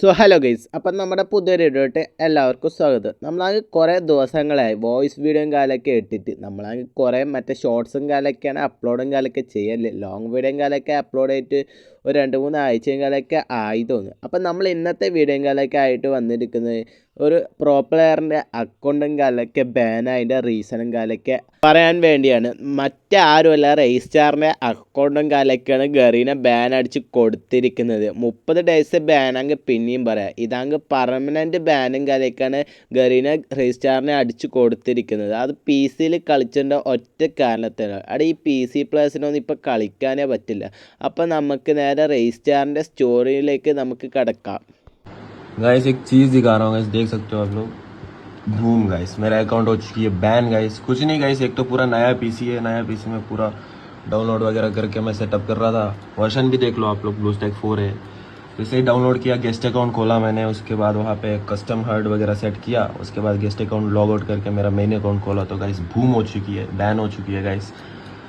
So hello guys അപ്പം നമ്മുടെ പുതിയൊരു വീഡിയോട്ട് എല്ലാവർക്കും സ്വാഗതം. നമ്മളാകെ കുറേ ദിവസങ്ങളായി വോയിസ് വീഡിയോയും കാലമൊക്കെ ഇട്ടിട്ട് നമ്മളാകെ കുറേ മറ്റേ ഷോർട്സും കാലമൊക്കെയാണ് അപ്ലോഡും കാലമൊക്കെ ചെയ്യല്ലേ ലോങ് വീഡിയോയും കാലമൊക്കെ അപ്ലോഡ് ചെയ്തിട്ട് ഒരു രണ്ട് മൂന്ന് ആഴ്ചകളൊക്കെ ആയി തോന്നുന്നു. അപ്പം നമ്മൾ ഇന്നത്തെ വീഡിയോകളൊക്കെ ആയിട്ട് വന്നിരിക്കുന്നത് ഒരു പ്രോ പ്ലെയറിന്റെ അക്കൗണ്ടും കാലൊക്കെ ബാനായതിന്റെ റീസണും കാലൊക്കെ പറയാൻ വേണ്ടിയാണ്. മറ്റാരുമല്ല റെയ്സ്റ്റാറിന്റെ അക്കൗണ്ടും കാലൊക്കെയാണ് ഗറീനെ ബാൻ അടിച്ച് കൊടുത്തിരിക്കുന്നത്. മുപ്പത് ഡേയ്സ് ബാനാങ്ക് പിന്നെയും പറയാം. ഇതാങ്ക് പെർമനന്റ് ബാനും കാലൊക്കെയാണ് ഗറീനെ റെയ്സ്റ്റാറിനെ അടിച്ച് കൊടുത്തിരിക്കുന്നത്. അത് പി സിയിൽ കളിച്ചതിന്റെ ഒറ്റ കാരണത്തിനാണ്. അവിടെ ഈ പി സി പ്ലേയേഴ്സിനൊന്നും ഇപ്പോൾ കളിക്കാനേ പറ്റില്ല. അപ്പോൾ നമുക്ക് നേരെ റെയ്സ്റ്റാറിൻ്റെ സ്റ്റോറിയിലേക്ക് നമുക്ക് കിടക്കാം गाइस एक चीज़ दिखा रहा हूँ गाइस देख सकते हो आप लोग बूम गाइस मेरा अकाउंट हो चुकी है बैन गाइस कुछ नहीं गाइस एक तो पूरा नया पीसी है नया पीसी में पूरा डाउनलोड वगैरह करके मैं सेटअप कर रहा था वर्जन भी देख लो आप लोग ब्लू स्टैक फोर है जैसे ही डाउनलोड किया गेस्ट अकाउंट खोला मैंने उसके बाद वहाँ पे कस्टम हर्ड वगैरह सेट किया उसके बाद गेस्ट अकाउंट लॉग आउट करके मेरा मेन अकाउंट खोला तो गाइस बूम हो चुकी है बैन हो चुकी है गाइस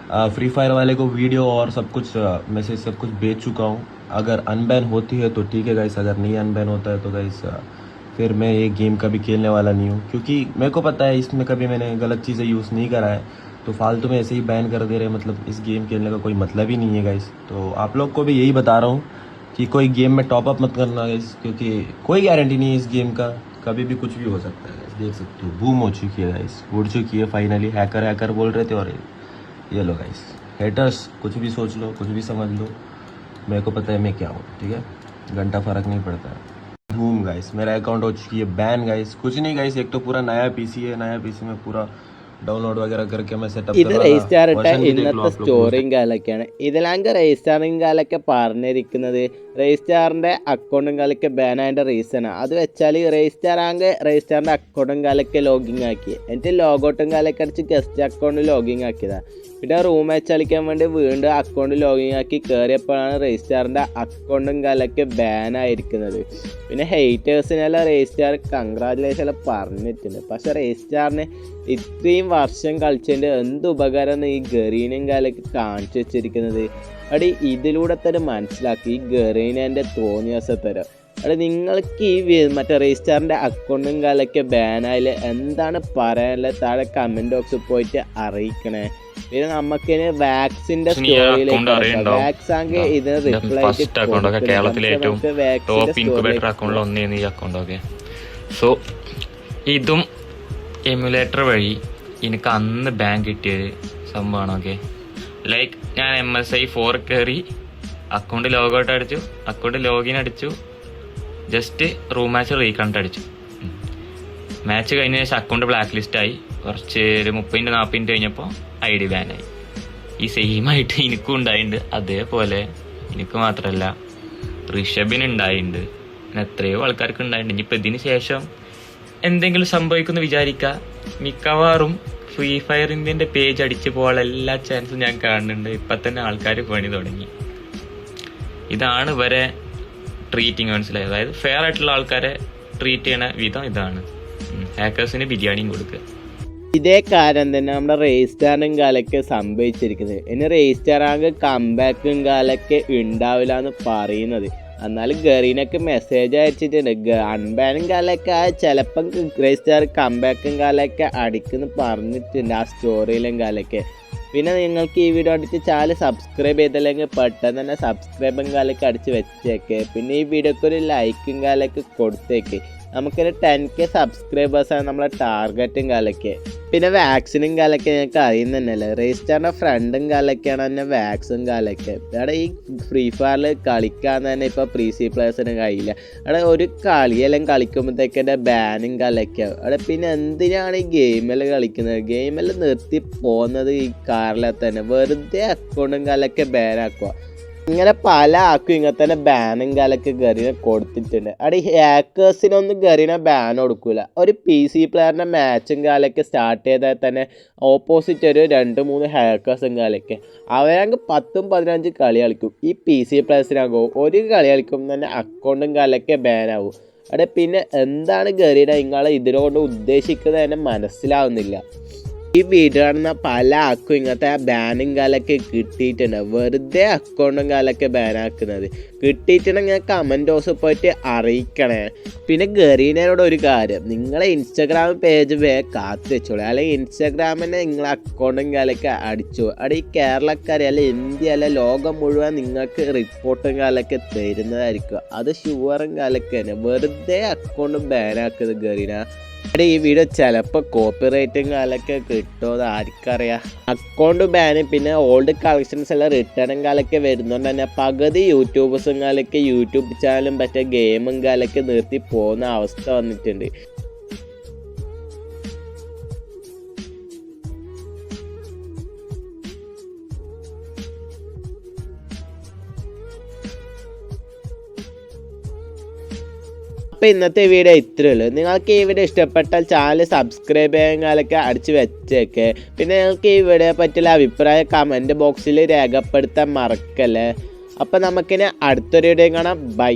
फ्री फायर वाले को वीडियो और सब कुछ मैसेज सब कुछ भेज चुका हूँ। अगर अनबैन होती है तो ठीक है गाइस अगर नहीं अनबैन होता है तो गाइस फिर मैं ये गेम कभी खेलने वाला नहीं हूँ। क्योंकि मेरे को पता है इसमें कभी मैंने गलत चीज़ें यूज़ नहीं करा है। तो फालतू में ऐसे ही बैन कर दे रहे मतलब इस गेम खेलने का कोई मतलब ही नहीं है गाइस तो आप लोग को भी यही बता रहा हूँ कि कोई गेम में टॉप अप मत करना गाइस क्योंकि कोई गारंटी नहीं है इस गेम का। कभी भी कुछ भी हो सकता है देख सकते हो। बूम हो चुकी है गाइस उड़ चुकी है फाइनली हैकर हैकर बोल रहे थे और ये लो गाइस हेटर्स कुछ भी सोच लो, कुछ भी समझ लो, मेरे को पता है मैं क्या हूँ, ठीक है? घंटा फ़र्क नहीं पड़ता। है धूम गाइस मेरा अकाउंट हो चुकी है बैन गाइस कुछ नहीं गाइस एक तो पूरा नया पीसी है, नया पीसी में पूरा ഡൗൺലോഡ് ഇത് റേസ്റ്റാറിട്ട ഇന്നത്തെ സ്റ്റോറിയും കാലൊക്കെയാണ്. ഇതിലാങ്ക റേസ്റ്റാറിങ് കാലൊക്കെ പറഞ്ഞിരിക്കുന്നത്. റേസ്റ്റാറിന്റെ അക്കൗണ്ടും കാലൊക്കെ ബാൻ റീസൺ ആണ് അത് വെച്ചാൽ റേസ്റ്റാറാങ്ക് രജിസ്റ്ററിന്റെ അക്കൗണ്ടും കാലൊക്കെ ലോഗിൻ ആക്കി. എന്നിട്ട് ലോഗൗട്ടും കാലൊക്കെ അടിച്ച് ഗസ്റ്റ് അക്കൗണ്ട് ലോഗിൻ ആക്കിയതാണ് പിന്നെ റൂം മാച്ച് കളിക്കാൻ വേണ്ടി വീണ്ടും അക്കൗണ്ട് ലോഗിൻ ആക്കി കയറിയപ്പോഴാണ് റേസ്റ്റാറിന്റെ അക്കൗണ്ടും കാലൊക്കെ ബാൻ ആയിരിക്കുന്നത്. പിന്നെ ഹെയ്റ്റേഴ്സിനെല്ലാം റേസ്റ്റാർ കൺഗ്രാജുലേഷൻ പറഞ്ഞിട്ടുണ്ട്. പക്ഷെ റേസ്റ്റാറിന് ഇത്രയും വർഷം കളിച്ചതിന്റെ എന്ത് ഉപകാരമാണ് ഈ ഗറീനും കാലൊക്കെ കാണിച്ചു വെച്ചിരിക്കുന്നത്? അടി ഇതിലൂടെ തന്നെ മനസ്സിലാക്കി ഈ ഗറീനന്റെ തോന്നിയാസത്തരം അവിടെ നിങ്ങൾക്ക് ഈ മറ്റേ രജിസ്റ്റാറിന്റെ അക്കൗണ്ടും കാലൊക്കെ ബാനായാൽ എന്താണ് പറയാനുള്ളത് താഴെ കമന്റ് ബോക്സിൽ പോയിട്ട് അറിയിക്കണേ. പിന്നെ നമുക്ക് വാക്സിന്റെ. വാക്സ് ആകെ ഇതിന് റിപ്ലൈ കേരളത്തിലെ ഏറ്റവും ടോപ്പ് ഇൻക്യുബേറ്റർ അക്കൗണ്ടിൽ ഒന്നേന്ന് ഈ അക്കൗണ്ടൊക്കെ സോ ഇതും എമുലേറ്റർ വഴി എനിക്ക് അന്ന് ബാങ്ക് കിട്ടിയൊരു സംഭവമാണ് ഓക്കെ ലൈക്ക് ഞാൻ എം എസ് ഐ ഫോർ കയറി അക്കൗണ്ട് ലോഗൗട്ട് അടിച്ചു അക്കൗണ്ട് ലോഗിൻ അടിച്ചു ജസ്റ്റ് റൂം മാച്ച് റീകണ്ട് അടിച്ചു. മാച്ച് കഴിഞ്ഞ ശേഷം അക്കൗണ്ട് ബ്ലാക്ക് ലിസ്റ്റ് ആയി. കുറച്ച് ഒരു മുപ്പതിന്റെ നാൽപ്പതിന്റെ കഴിഞ്ഞപ്പോൾ ഐ ഡി ബാനായി ഈ സെയിം ആയിട്ട് എനിക്കും ഉണ്ടായിട്ടുണ്ട് അതേപോലെ എനിക്ക് മാത്രമല്ല ഋഷഭിന് ഉണ്ടായിട്ടുണ്ട് എത്രയോ ആൾക്കാർക്ക് ഉണ്ടായിട്ടുണ്ട് ഇനിയിപ്പോൾ ഇതിന് ശേഷം എന്തെങ്കിലും സംഭവിക്കുമെന്ന് വിചാരിക്കുക മിക്കവാറും ഫ്രീ ഇന്ത്യന്റെ പേജ് അടിച്ചു പോകാനുള്ള എല്ലാ ചാൻസും ഞാൻ കാണുന്നുണ്ട്. ഇപ്പം തന്നെ ആൾക്കാർ പണി തുടങ്ങി. ഇതാണ് ഇവരെ ട്രീറ്റിങ് മനസ്സിലായത് അതായത് ഫെയർ ആയിട്ടുള്ള ആൾക്കാരെ ട്രീറ്റ് ചെയ്യണ വിധം ഇതാണ്. ഹാക്കേഴ്സിന് ബിരിയാണിയും കൊടുക്കുക. ഇതേ കാര്യം തന്നെ നമ്മുടെ രജിസ്റ്റാറും കാലൊക്കെ സംഭവിച്ചിരിക്കുന്നത്. ഇനി രജിസ്റ്റാർ ആകെ കംബാക്കും കാലൊക്കെ ഉണ്ടാവില്ല എന്ന് പറയുന്നത്. എന്നാലും ഗറീനൊക്കെ മെസ്സേജ് അയച്ചിട്ടുണ്ട്. അൺബാനും കാലൊക്കെ ചിലപ്പം ക്രൈസ്റ്റാർ കമ്പാക്കും കാലൊക്കെ അടിക്കുന്നു പറഞ്ഞിട്ടുണ്ട് ആ സ്റ്റോറിയിലും കാലൊക്കെ പിന്നെ നിങ്ങൾക്ക് ഈ വീഡിയോ അടിച്ച് ചാനൽ സബ്സ്ക്രൈബ് ചെയ്തില്ലെങ്കിൽ പെട്ടെന്ന് തന്നെ സബ്സ്ക്രൈബും കാലൊക്കെ അടിച്ച് വെച്ചേക്ക്. പിന്നെ ഈ വീഡിയോക്ക് ഒരു ലൈക്കും കാലൊക്കെ കൊടുത്തേക്ക്. നമുക്കൊരു ടെൻ കെ സബ്സ്ക്രൈബേഴ്സാണ് നമ്മളെ ടാർഗറ്റും കാലൊക്കെ. പിന്നെ വാക്സിനും കാലൊക്കെ ഞങ്ങൾക്ക് അറിയുന്നതന്നെയല്ലേ രജിസ്റ്ററിന്റെ ഫ്രണ്ടും കാലൊക്കെയാണ് തന്നെ വാക്സും കാലൊക്കെ. അവിടെ ഈ ഫ്രീ ഫയറിൽ കളിക്കാൻ തന്നെ ഇപ്പോൾ പ്രീ സി പ്ലേയേഴ്സിന് കഴിയില്ല. അവിടെ ഒരു കളിയെല്ലാം കളിക്കുമ്പോഴത്തേക്കെ ബാനും കാലൊക്കെ. അവിടെ പിന്നെ എന്തിനാണ് ഈ ഗെയിമിൽ കളിക്കുന്നത്? ഗെയിമിൽ നിർത്തി പോകുന്നത് ഈ കാറിലെ തന്നെ വെറുതെ അക്കൗണ്ടും കാലൊക്കെ ബാനാക്കുക ഇങ്ങനെ പല ആക്കും ഇങ്ങനെ തന്നെ ബാനും കാലൊക്കെ ഗറീനെ കൊടുത്തിട്ടുണ്ട്. അവിടെ ഹാക്കേഴ്സിനൊന്നും ഗറീനെ ബാൻ കൊടുക്കൂല. ഒരു പി സി പ്ലെയറിന്റെ മാച്ചും കാലൊക്കെ സ്റ്റാർട്ട് ചെയ്താൽ തന്നെ ഓപ്പോസിറ്റ് ഒരു രണ്ട് മൂന്ന് ഹാക്കേഴ്സും കാലൊക്കെ അവരങ്ങ് പത്തും പതിനഞ്ച് കളി കളിക്കും. ഈ പി സി പ്ലെയേഴ്സിനാകും ഒരു കളി കളിക്കും തന്നെ അക്കൗണ്ടും കാലൊക്കെ ബാനാവും അവിടെ പിന്നെ എന്താണ് ഗറിയുടെ നിങ്ങളെ കൊണ്ട് ഉദ്ദേശിക്കുന്നത് തന്നെ മനസ്സിലാവുന്നില്ല. ഈ വീഡിയോ കാണുന്ന പല ആക്കും ഇങ്ങനത്തെ ബാനും കാലൊക്കെ കിട്ടിയിട്ടുണ്ട്. വെറുതെ അക്കൗണ്ടും കാലൊക്കെ ബാനാക്കുന്നത് കിട്ടിയിട്ടുണ്ടെങ്കിൽ കമന്റ് ബോക്സിൽ പോയിട്ട് അറിയിക്കണേ. പിന്നെ ഗറീനോട് ഒരു കാര്യം. നിങ്ങളെ ഇൻസ്റ്റാഗ്രാം പേജ് വേ കാത്തു വെച്ചോളൂ. അല്ലെങ്കിൽ ഇൻസ്റ്റാഗ്രാമിനെ നിങ്ങളെ അക്കൗണ്ടും കാലൊക്കെ അടിച്ചു. അവിടെ ഈ കേരളക്കാരെ അല്ലെ ഇന്ത്യ അല്ലെ ലോകം മുഴുവൻ നിങ്ങൾക്ക് റിപ്പോർട്ടും കാലൊക്കെ തരുന്നതായിരിക്കും. അത് ഷുവറും കാലൊക്കെ തന്നെ. വെറുതെ അക്കൗണ്ട് ബാനാക്കുന്നത് ഗറീന. എടാ ഈ വീഡിയോ ചിലപ്പോൾ കോപ്പി റൈറ്റും കാലൊക്കെ കിട്ടുമോ ആർക്കറിയാം? അക്കൗണ്ട് ബാന് പിന്നെ ഓൾഡ് കളക്ഷൻസ് എല്ലാം റിട്ടേണും കാലൊക്കെ വരുന്നതുകൊണ്ട് തന്നെ പകുതി യൂട്യൂബേഴ്സും കാലൊക്കെ യൂട്യൂബ് ചാനലും പറ്റിയ ഗെയിമും കാലൊക്കെ നിർത്തി പോകുന്ന അവസ്ഥ വന്നിട്ടുണ്ട്. അപ്പോൾ ഇന്നത്തെ വീഡിയോ ഇത്രയേ ഉള്ളൂ. നിങ്ങൾക്ക് ഈ വീഡിയോ ഇഷ്ടപ്പെട്ടാൽ ചാനൽ സബ്സ്ക്രൈബ് ചെയ്യാനൊക്കെ അടിച്ച് വെച്ചേക്ക്. പിന്നെ നിങ്ങൾക്ക് ഈ വീഡിയോ പറ്റിയുള്ള അഭിപ്രായം കമന്റ് ബോക്സിൽ രേഖപ്പെടുത്താൻ മറക്കല്ലേ. അപ്പോൾ നമുക്കിനി അടുത്തൊരു വീഡിയോ കാണാം. ബൈ